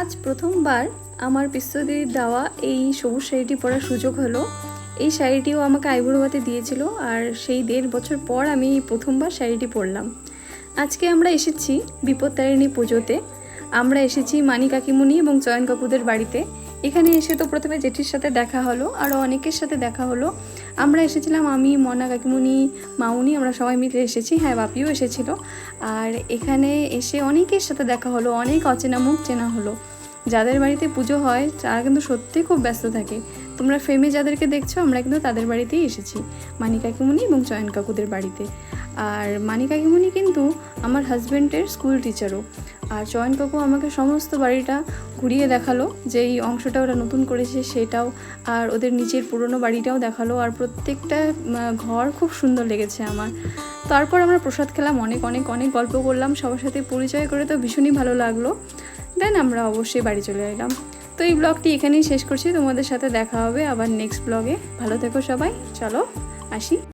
আজ প্রথমবার আমার বিশ্বদিদির দেওয়া এই সবুজ শাড়িটি পরার সুযোগ হলো। এই শাড়িটিও আমাকে আইবুড়োবাতে দিয়েছিল আর সেই দেড় বছর পর আমি প্রথমবার শাড়িটি পরলাম। আজকে আমরা এসেছি বিপত্তারিণী পুজোতে। আমরা এসেছি মানি কাকিমুনি এবং চয়ন কাকুদের বাড়িতে। এখানে এসে তো প্রথমে জেঠির সাথে দেখা হলো আরও অনেকের সাথে দেখা হলো। আমরা এসেছিলাম, আমি, মনা কাকিমুনি মাউনি আমরা সবাই মিলে এসেছি। হ্যাঁ বাপিও এসেছিল। আর এখানে এসে অনেকের সাথে দেখা হলো, অনেক অচেনা মুখ চেনা হলো। যাদের বাড়িতে পুজো হয়, তারা কিন্তু সত্যিই খুব ব্যস্ত থাকে। তোমরা ফ্রেমে যাদেরকে দেখছ, আমরা কিন্তু তাদের বাড়িতেই এসেছি। মানি কাকিমুনি এবং চয়ন কাকুদের বাড়িতে। আর মানি কাকিমুনি কিন্তু আমার হাজব্যান্ডের স্কুল টিচারও। আর চয়ন কাকু আমাকে সমস্ত বাড়িটা ঘুরিয়ে দেখাল, যে এই অংশটা ওরা নতুন করেছে সেটাও, আর ওদের নিচের পুরনো বাড়িটাও দেখাল, আর প্রত্যেকটা ঘর খুব সুন্দর লেগেছে আমার। তারপর আমরা প্রসাদ খেলাম, অনেক অনেক অনেক গল্প করলাম, সবার সাথে পরিচয় করে তো ভীষণই ভালো লাগল। দেন আমরা অবশ্যই বাড়ি চলে এলাম। তো এই ব্লগটি এখানেই শেষ করছি, তোমাদের সাথে দেখা হবে আবার নেক্সট ব্লগে। ভালো থেকো সবাই, চলো, আসি।